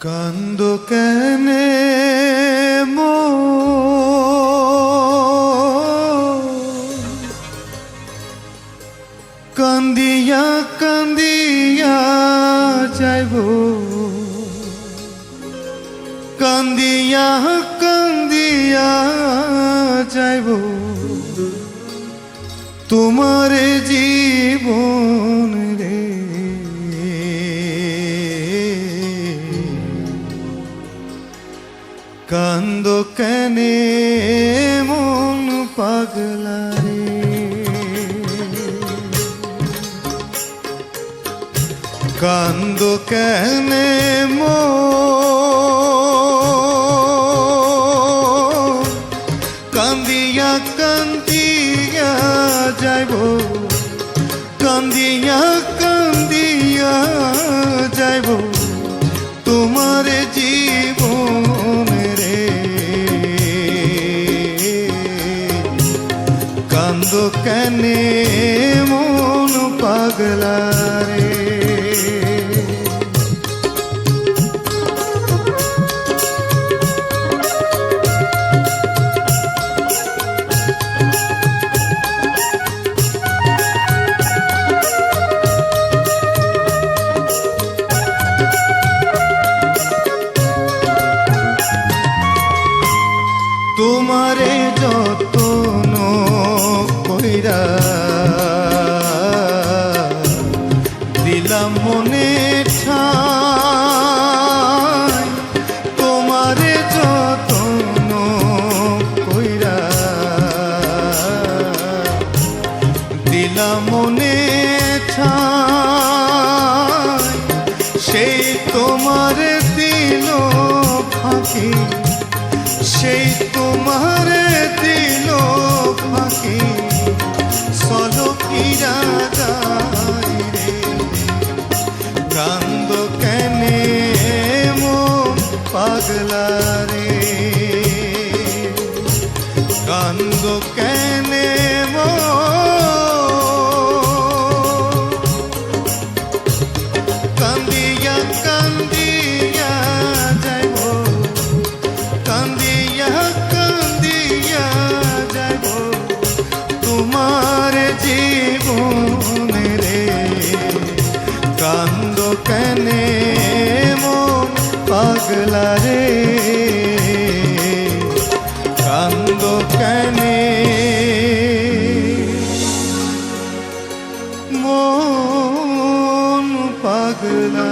কান্দ কেনে মো কান্দিয়া কান্দিয়া যাইব। কান্দিয়া কান্দিয়া যাইব। তোমার জীবন রে কান্দ কেনে মন পাগলা রে। কান্দ কেনে মো কান্দিয়া কান্দিয়া যাইব। কান্দিয়া কান্দিয়া যাইব। কান্দ কেনে মন পাগলা রে তোমারে যতন কইরা দিলাম মনে ঠাই তোমারে যতন কইরা। দিলাম মনে সেই তোমার দিল ফাঁকি। সেই তোমার দিল ফাঁকি। পাগলা রে কান্দ কেনে কান্দিয়া কান্দিয়া যাইব। কান্দিয়া কান্দিয়া যাব তোমার জীবন রে। কান্দ কেনে পাগলা রে। কান্দ কেনে? মন পাগলা।